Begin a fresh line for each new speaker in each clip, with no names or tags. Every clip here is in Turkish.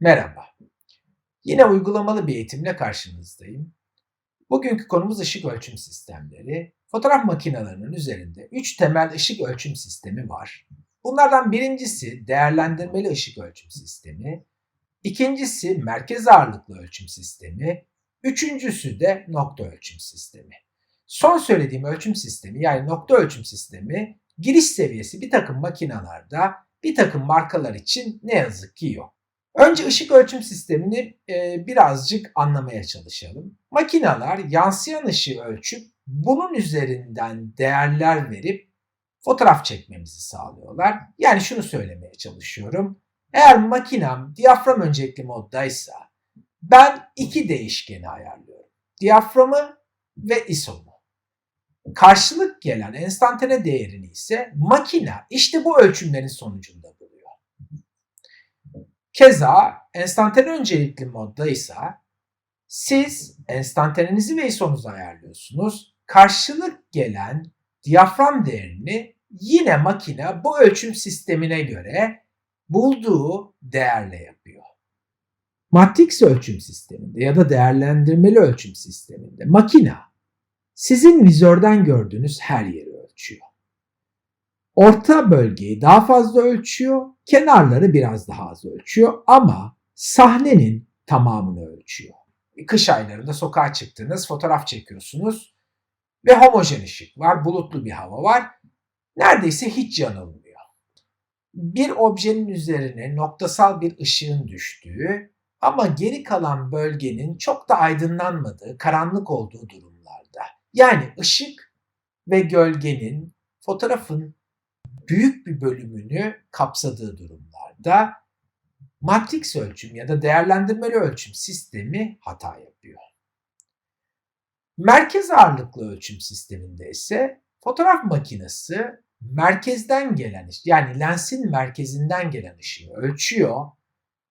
Merhaba. Yine uygulamalı bir eğitimle karşınızdayım. Bugünkü konumuz ışık ölçüm sistemleri. Fotoğraf makinelerinin üzerinde 3 temel ışık ölçüm sistemi var. Bunlardan birincisi değerlendirmeli ışık ölçüm sistemi, ikincisi merkez ağırlıklı ölçüm sistemi, üçüncüsü de nokta ölçüm sistemi. Son söylediğim ölçüm sistemi yani nokta ölçüm sistemi giriş seviyesi bir takım makinalarda bir takım markalar için ne yazık ki yok. Önce ışık ölçüm sistemini e, birazcık anlamaya çalışalım. Makineler yansıyan ışığı ölçüp bunun üzerinden değerler verip fotoğraf çekmemizi sağlıyorlar. Yani şunu söylemeye çalışıyorum. Eğer makinem diyafram öncelikli moddaysa ben iki değişkeni ayarlıyorum. Diyaframı ve ISO'mu. Karşılık gelen enstantane değerini ise makine işte bu ölçümlerin sonucunda. Keza enstantane öncelikli modda ise siz enstantanenizi ve ISO'nuzu ayarlıyorsunuz. Karşılık gelen diyafram değerini yine makine bu ölçüm sistemine göre bulduğu değerle yapıyor. Matrix ölçüm sisteminde ya da değerlendirmeli ölçüm sisteminde makine sizin vizörden gördüğünüz her yeri ölçüyor. Orta bölgeyi daha fazla ölçüyor, kenarları biraz daha az ölçüyor ama sahnenin tamamını ölçüyor. Kış aylarında sokağa çıktınız, fotoğraf çekiyorsunuz ve homojen ışık var, bulutlu bir hava var. Neredeyse hiç yanılmıyor. Bir objenin üzerine noktasal bir ışığın düştüğü ama geri kalan bölgenin çok da aydınlanmadığı, karanlık olduğu durumlarda. Yani ışık ve gölgenin fotoğrafın büyük bir bölümünü kapsadığı durumlarda matrix ölçüm ya da değerlendirmeli ölçüm sistemi hata yapıyor. Merkez ağırlıklı ölçüm sisteminde ise fotoğraf makinesi merkezden gelen yani lensin merkezinden gelen ışığı ölçüyor,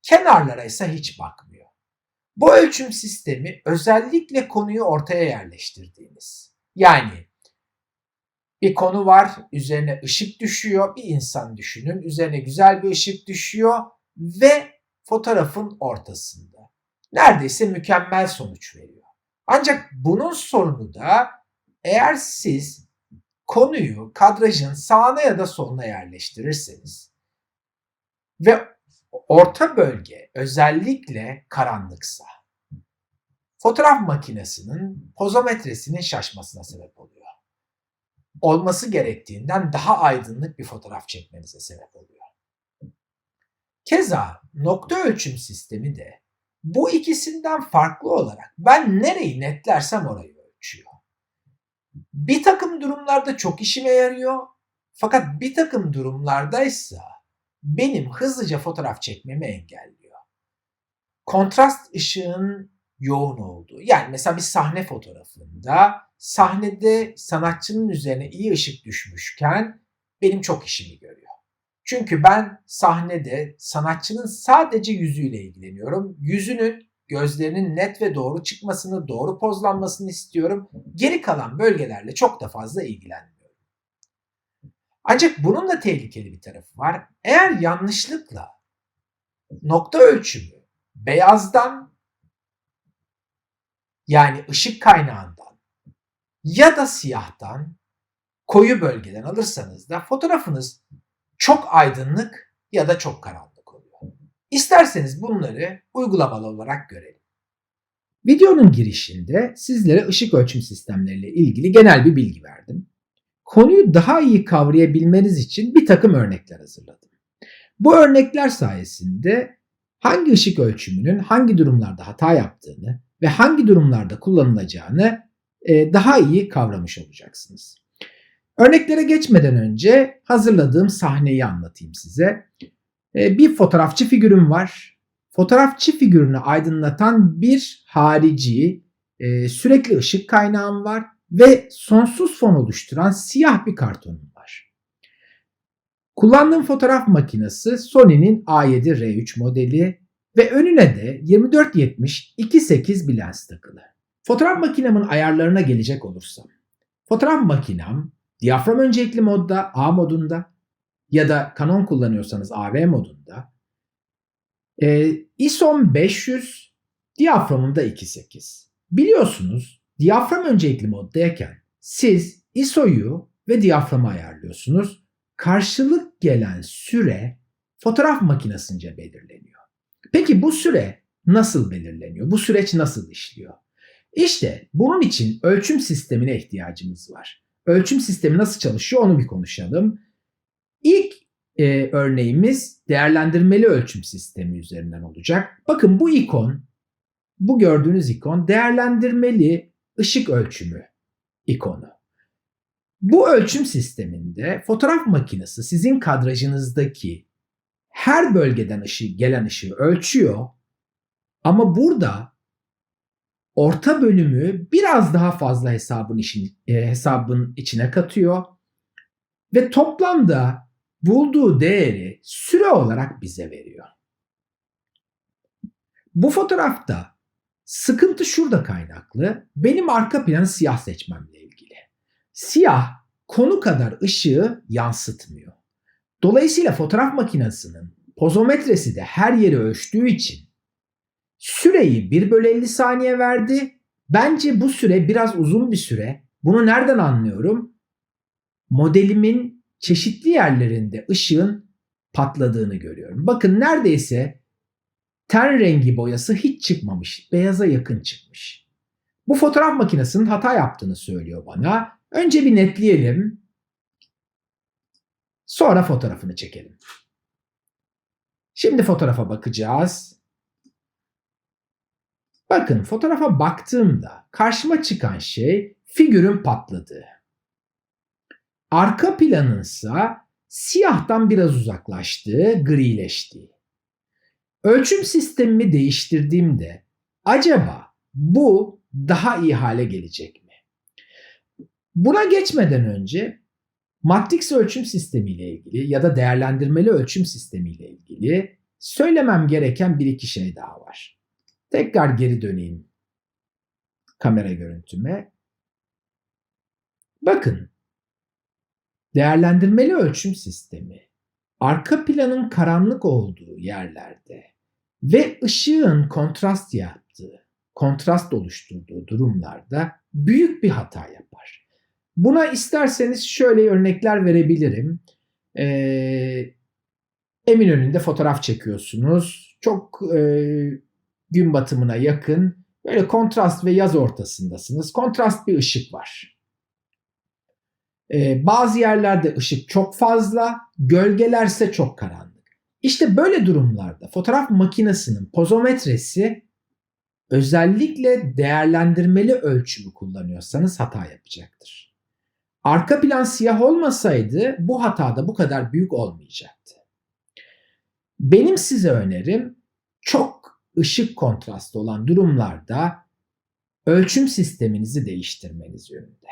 kenarlara ise hiç bakmıyor. Bu ölçüm sistemi özellikle konuyu ortaya yerleştirdiğiniz yani bir konu var, üzerine ışık düşüyor, bir insan düşünün, üzerine güzel bir ışık düşüyor ve fotoğrafın ortasında. Neredeyse mükemmel sonuç veriyor. Ancak bunun sorunu da eğer siz konuyu kadrajın sağına ya da soluna yerleştirirseniz ve orta bölge özellikle karanlıksa fotoğraf makinesinin pozometresinin şaşmasına sebep oluyor olması gerektiğinden daha aydınlık bir fotoğraf çekmenize sebep oluyor. Keza nokta ölçüm sistemi de bu ikisinden farklı olarak ben nereyi netlersem orayı ölçüyor. Bir takım durumlarda çok işime yarıyor fakat bir takım durumlardaysa benim hızlıca fotoğraf çekmemi engelliyor. Kontrast ışığın yoğun olduğu yani mesela bir sahne fotoğrafında sahnede sanatçının üzerine iyi ışık düşmüşken benim çok işimi görüyor. Çünkü ben sahnede sanatçının sadece yüzüyle ilgileniyorum. Yüzünün gözlerinin net ve doğru çıkmasını, doğru pozlanmasını istiyorum. Geri kalan bölgelerle çok da fazla ilgilenmiyorum. Ancak bunun da tehlikeli bir tarafı var. Eğer yanlışlıkla nokta ölçümü beyazdan yani ışık kaynağından ya da siyahtan koyu bölgeden alırsanız da fotoğrafınız çok aydınlık ya da çok karanlık oluyor. İsterseniz bunları uygulamalı olarak görelim. Videonun girişinde sizlere ışık ölçüm sistemleriyle ilgili genel bir bilgi verdim. Konuyu daha iyi kavrayabilmeniz için bir takım örnekler hazırladım. Bu örnekler sayesinde hangi ışık ölçümünün hangi durumlarda hata yaptığını ve hangi durumlarda kullanılacağını daha iyi kavramış olacaksınız. Örneklere geçmeden önce hazırladığım sahneyi anlatayım size. E, bir fotoğrafçı figürüm var. Fotoğrafçı figürünü aydınlatan bir harici, e, sürekli ışık kaynağım var ve sonsuz fon oluşturan siyah bir kartonum var. Kullandığım fotoğraf makinesi Sony'nin A7R3 modeli ve önüne de 2470 2.8 bir lens takılı. Fotoğraf makinemin ayarlarına gelecek olursam. Fotoğraf makinem diyafram öncelikli modda A modunda ya da Canon kullanıyorsanız AV modunda E, ISOM 500, diyaframım da 2.8. Biliyorsunuz diyafram öncelikli moddayken siz ISO'yu ve diyaframı ayarlıyorsunuz. Karşılık gelen süre fotoğraf makinesince belirleniyor. Peki bu süre nasıl belirleniyor? Bu süreç nasıl işliyor? İşte bunun için ölçüm sistemine ihtiyacımız var. Ölçüm sistemi nasıl çalışıyor onu bir konuşalım. İlk e, örneğimiz değerlendirmeli ölçüm sistemi üzerinden olacak. Bakın bu ikon, bu gördüğünüz ikon değerlendirmeli ışık ölçümü ikonu. Bu ölçüm sisteminde fotoğraf makinesi sizin kadrajınızdaki her bölgeden ışığı, gelen ışığı ölçüyor. Ama burada orta bölümü biraz daha fazla hesabın, işin, e, hesabın içine katıyor. Ve toplamda bulduğu değeri süre olarak bize veriyor. Bu fotoğrafta sıkıntı şurada kaynaklı. Benim arka planı siyah seçmemle ilgili. Siyah konu kadar ışığı yansıtmıyor. Dolayısıyla fotoğraf makinesinin pozometresi de her yeri ölçtüğü için süreyi 1 bölü 50 saniye verdi. Bence bu süre biraz uzun bir süre. Bunu nereden anlıyorum? Modelimin çeşitli yerlerinde ışığın patladığını görüyorum. Bakın neredeyse ten rengi boyası hiç çıkmamış. Beyaza yakın çıkmış. Bu fotoğraf makinesinin hata yaptığını söylüyor bana. Önce bir netleyelim. Sonra fotoğrafını çekelim. Şimdi fotoğrafa bakacağız. Bakın fotoğrafa baktığımda karşıma çıkan şey figürün patladığı. Arka planınsa siyahtan biraz uzaklaştığı, grileştiği. Ölçüm sistemimi değiştirdiğimde acaba bu daha iyi hale gelecek mi? Buna geçmeden önce Matrix ölçüm sistemiyle ilgili ya da değerlendirmeli ölçüm sistemiyle ilgili söylemem gereken bir iki şey daha var. Tekrar geri döneyim kamera görüntüme. Bakın değerlendirmeli ölçüm sistemi arka planın karanlık olduğu yerlerde ve ışığın kontrast yaptığı, kontrast oluşturduğu durumlarda büyük bir hata yapar. Buna isterseniz şöyle örnekler verebilirim. Ee, Eminönü'nde fotoğraf çekiyorsunuz. Çok e, gün batımına yakın böyle kontrast ve yaz ortasındasınız. Kontrast bir ışık var. Ee, bazı yerlerde ışık çok fazla, gölgelerse çok karanlık. İşte böyle durumlarda fotoğraf makinesinin pozometresi özellikle değerlendirmeli ölçümü kullanıyorsanız hata yapacaktır. Arka plan siyah olmasaydı bu hata da bu kadar büyük olmayacaktı. Benim size önerim çok ışık kontrastı olan durumlarda ölçüm sisteminizi değiştirmeniz yönünde.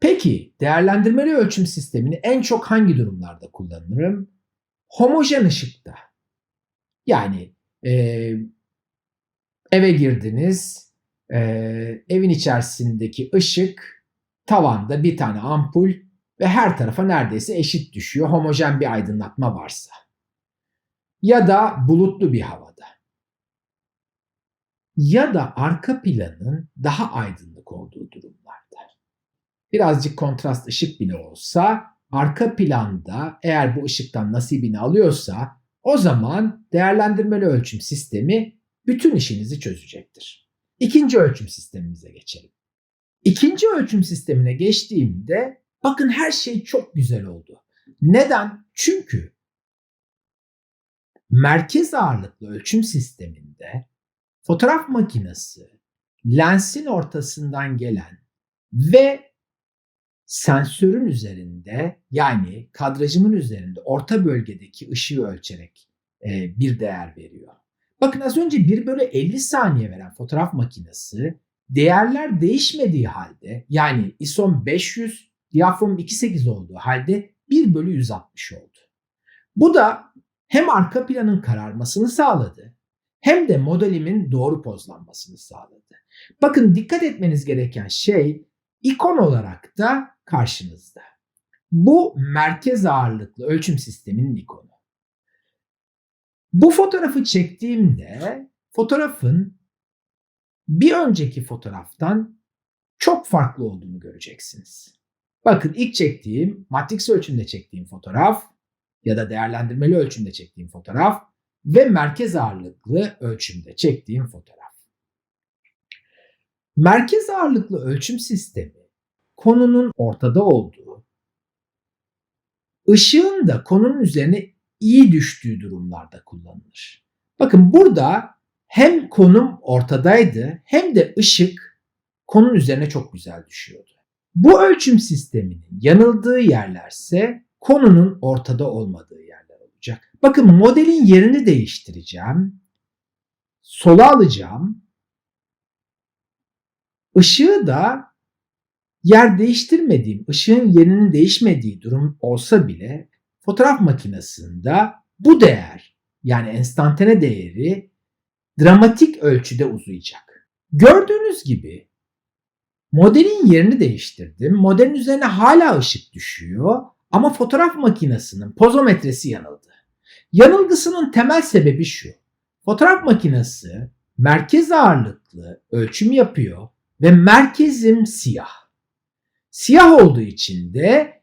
Peki değerlendirmeli ölçüm sistemini en çok hangi durumlarda kullanırım? Homojen ışıkta. Yani e, eve girdiniz, e, evin içerisindeki ışık tavanda bir tane ampul ve her tarafa neredeyse eşit düşüyor homojen bir aydınlatma varsa. Ya da bulutlu bir havada. Ya da arka planın daha aydınlık olduğu durumlarda. Birazcık kontrast ışık bile olsa arka planda eğer bu ışıktan nasibini alıyorsa o zaman değerlendirmeli ölçüm sistemi bütün işinizi çözecektir. İkinci ölçüm sistemimize geçelim. İkinci ölçüm sistemine geçtiğimde bakın her şey çok güzel oldu. Neden? Çünkü merkez ağırlıklı ölçüm sisteminde fotoğraf makinesi lensin ortasından gelen ve sensörün üzerinde yani kadrajımın üzerinde orta bölgedeki ışığı ölçerek e, bir değer veriyor. Bakın az önce 1 bölü 50 saniye veren fotoğraf makinesi değerler değişmediği halde yani ISO 500 diyafram 2.8 olduğu halde 1 bölü 160 oldu. Bu da hem arka planın kararmasını sağladı hem de modelimin doğru pozlanmasını sağladı. Bakın dikkat etmeniz gereken şey ikon olarak da karşınızda. Bu merkez ağırlıklı ölçüm sisteminin ikonu. Bu fotoğrafı çektiğimde fotoğrafın bir önceki fotoğraftan çok farklı olduğunu göreceksiniz. Bakın ilk çektiğim matrix ölçümde çektiğim fotoğraf ya da değerlendirmeli ölçümde çektiğim fotoğraf ve merkez ağırlıklı ölçümde çektiğim fotoğraf. Merkez ağırlıklı ölçüm sistemi konunun ortada olduğu, ışığın da konunun üzerine iyi düştüğü durumlarda kullanılır. Bakın burada hem konum ortadaydı hem de ışık konunun üzerine çok güzel düşüyordu. Bu ölçüm sisteminin yanıldığı yerlerse konunun ortada olmadığı. Bakın modelin yerini değiştireceğim. Sola alacağım. Işığı da yer değiştirmediğim, ışığın yerinin değişmediği durum olsa bile fotoğraf makinesinde bu değer yani enstantane değeri dramatik ölçüde uzayacak. Gördüğünüz gibi modelin yerini değiştirdim. Modelin üzerine hala ışık düşüyor ama fotoğraf makinesinin pozometresi yanıldı. Yanılgısının temel sebebi şu. Fotoğraf makinesi merkez ağırlıklı ölçüm yapıyor ve merkezim siyah. Siyah olduğu için de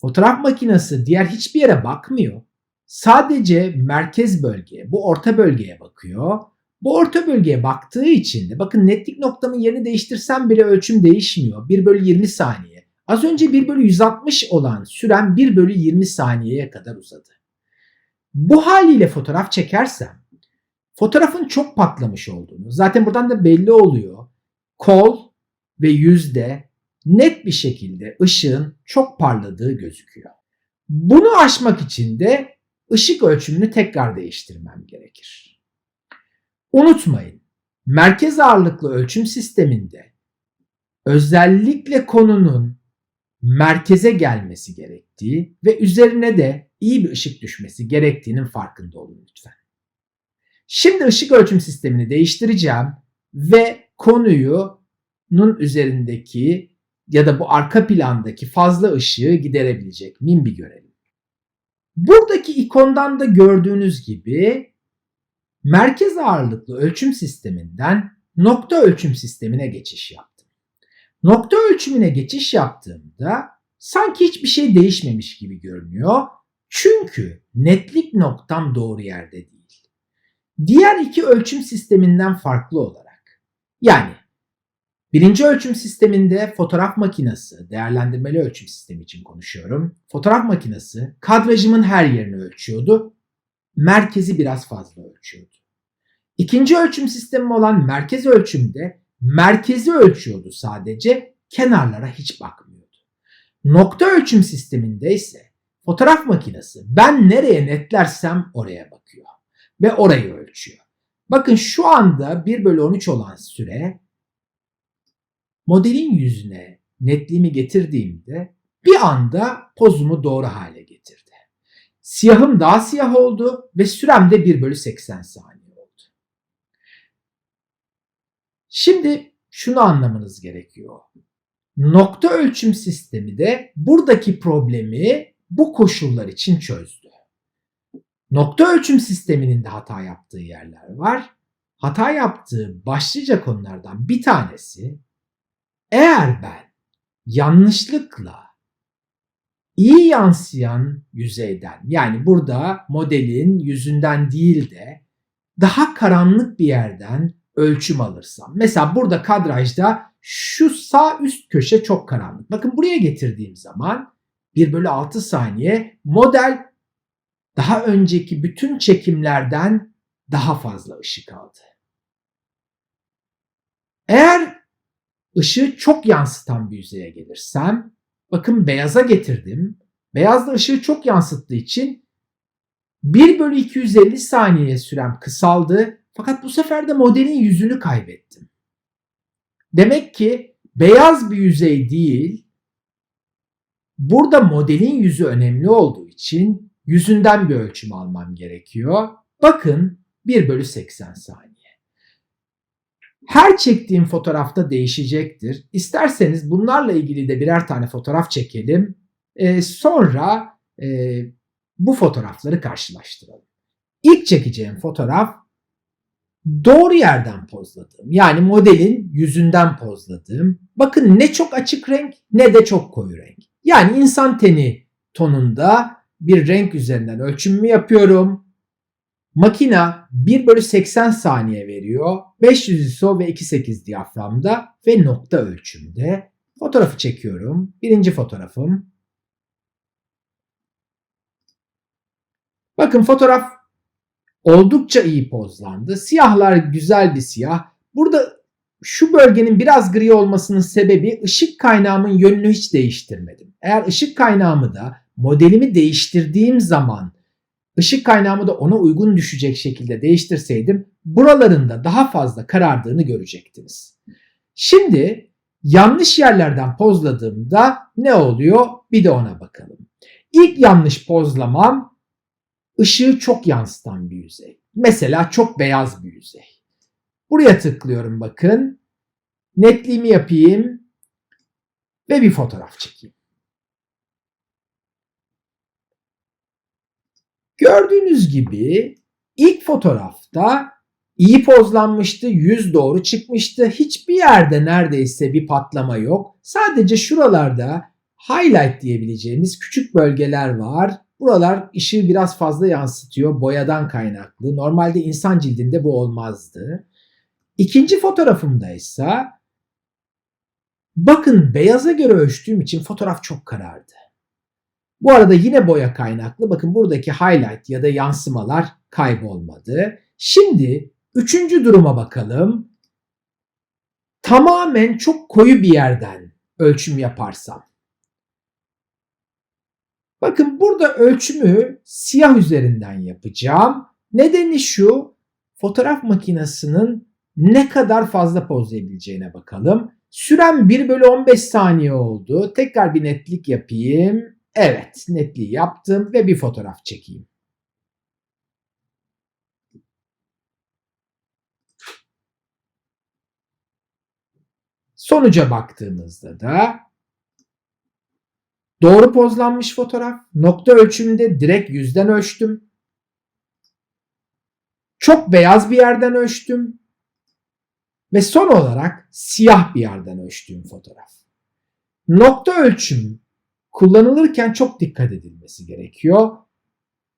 fotoğraf makinesi diğer hiçbir yere bakmıyor. Sadece merkez bölgeye, bu orta bölgeye bakıyor. Bu orta bölgeye baktığı için de bakın netlik noktamın yerini değiştirsem bile ölçüm değişmiyor. 1 bölü 20 saniye. Az önce 1 bölü 160 olan süren 1 bölü 20 saniyeye kadar uzadı. Bu haliyle fotoğraf çekersem fotoğrafın çok patlamış olduğunu zaten buradan da belli oluyor. Kol ve yüzde net bir şekilde ışığın çok parladığı gözüküyor. Bunu aşmak için de ışık ölçümünü tekrar değiştirmem gerekir. Unutmayın, merkez ağırlıklı ölçüm sisteminde özellikle konunun merkeze gelmesi gerektiği ve üzerine de iyi bir ışık düşmesi gerektiğinin farkında olun lütfen. Şimdi ışık ölçüm sistemini değiştireceğim ve konuyunun üzerindeki ya da bu arka plandaki fazla ışığı giderebilecek miyim bir görelim. Buradaki ikondan da gördüğünüz gibi merkez ağırlıklı ölçüm sisteminden nokta ölçüm sistemine geçiş yaptım. Nokta ölçümüne geçiş yaptığımda sanki hiçbir şey değişmemiş gibi görünüyor. Çünkü netlik noktam doğru yerde değil. Diğer iki ölçüm sisteminden farklı olarak yani Birinci ölçüm sisteminde fotoğraf makinesi, değerlendirmeli ölçüm sistemi için konuşuyorum. Fotoğraf makinesi kadrajımın her yerini ölçüyordu. Merkezi biraz fazla ölçüyordu. İkinci ölçüm sistemi olan merkez ölçümde merkezi ölçüyordu sadece, kenarlara hiç bakmıyordu. Nokta ölçüm sisteminde ise fotoğraf makinesi ben nereye netlersem oraya bakıyor ve orayı ölçüyor. Bakın şu anda 1 bölü 13 olan süre modelin yüzüne netliğimi getirdiğimde bir anda pozumu doğru hale getirdi. Siyahım daha siyah oldu ve sürem de 1 bölü 80 saniye oldu. Şimdi şunu anlamanız gerekiyor. Nokta ölçüm sistemi de buradaki problemi bu koşullar için çözdü. Nokta ölçüm sisteminin de hata yaptığı yerler var. Hata yaptığı başlıca konulardan bir tanesi eğer ben yanlışlıkla iyi yansıyan yüzeyden yani burada modelin yüzünden değil de daha karanlık bir yerden ölçüm alırsam. Mesela burada kadrajda şu sağ üst köşe çok karanlık. Bakın buraya getirdiğim zaman 1 bölü 6 saniye model daha önceki bütün çekimlerden daha fazla ışık aldı. Eğer ışığı çok yansıtan bir yüzeye gelirsem bakın beyaza getirdim. Beyaz da ışığı çok yansıttığı için 1 bölü 250 saniye sürem kısaldı. Fakat bu sefer de modelin yüzünü kaybettim. Demek ki beyaz bir yüzey değil, burada modelin yüzü önemli olduğu için yüzünden bir ölçüm almam gerekiyor. Bakın 1 bölü 80 saniye. Her çektiğim fotoğrafta değişecektir. İsterseniz bunlarla ilgili de birer tane fotoğraf çekelim. E, sonra e, bu fotoğrafları karşılaştıralım. İlk çekeceğim fotoğraf doğru yerden pozladığım. Yani modelin yüzünden pozladığım. Bakın ne çok açık renk ne de çok koyu renk. Yani insan teni tonunda bir renk üzerinden ölçümümü yapıyorum. Makina 1 bölü 80 saniye veriyor. 500 ISO ve 2.8 diyaframda ve nokta ölçümde. Fotoğrafı çekiyorum. Birinci fotoğrafım. Bakın fotoğraf oldukça iyi pozlandı. Siyahlar güzel bir siyah. Burada şu bölgenin biraz gri olmasının sebebi ışık kaynağımın yönünü hiç değiştirmedim. Eğer ışık kaynağımı da modelimi değiştirdiğim zaman ışık kaynağımı da ona uygun düşecek şekilde değiştirseydim buralarında daha fazla karardığını görecektiniz. Şimdi yanlış yerlerden pozladığımda ne oluyor? Bir de ona bakalım. İlk yanlış pozlamam ışığı çok yansıtan bir yüzey. Mesela çok beyaz bir yüzey. Buraya tıklıyorum bakın. Netliğimi yapayım ve bir fotoğraf çekeyim. Gördüğünüz gibi ilk fotoğrafta iyi pozlanmıştı, yüz doğru çıkmıştı. Hiçbir yerde neredeyse bir patlama yok. Sadece şuralarda highlight diyebileceğimiz küçük bölgeler var. Buralar ışığı biraz fazla yansıtıyor boyadan kaynaklı. Normalde insan cildinde bu olmazdı. İkinci fotoğrafımda ise bakın beyaza göre ölçtüğüm için fotoğraf çok karardı. Bu arada yine boya kaynaklı. Bakın buradaki highlight ya da yansımalar kaybolmadı. Şimdi üçüncü duruma bakalım. Tamamen çok koyu bir yerden ölçüm yaparsam. Bakın burada ölçümü siyah üzerinden yapacağım. Nedeni şu fotoğraf makinesinin ne kadar fazla pozlayabileceğine bakalım. Süren 1 bölü 15 saniye oldu. Tekrar bir netlik yapayım. Evet netliği yaptım ve bir fotoğraf çekeyim. Sonuca baktığımızda da doğru pozlanmış fotoğraf. Nokta ölçümünde direkt yüzden ölçtüm. Çok beyaz bir yerden ölçtüm. Ve son olarak siyah bir yerden ölçtüğüm fotoğraf. Nokta ölçüm kullanılırken çok dikkat edilmesi gerekiyor.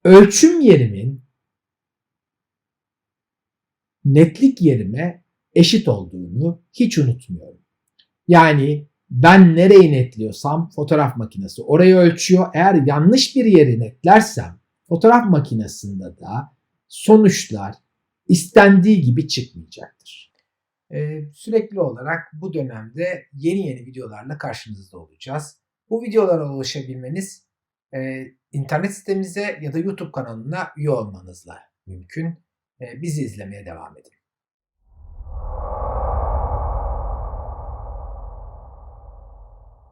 Ölçüm yerimin netlik yerime eşit olduğunu hiç unutmuyorum. Yani ben nereyi netliyorsam fotoğraf makinesi orayı ölçüyor. Eğer yanlış bir yeri netlersem fotoğraf makinesinde da sonuçlar istendiği gibi çıkmayacaktır. Ee, sürekli olarak bu dönemde yeni yeni videolarla karşınızda olacağız. Bu videolara ulaşabilmeniz e, internet sitemize ya da YouTube kanalına üye olmanızla mümkün. E, bizi izlemeye devam edin.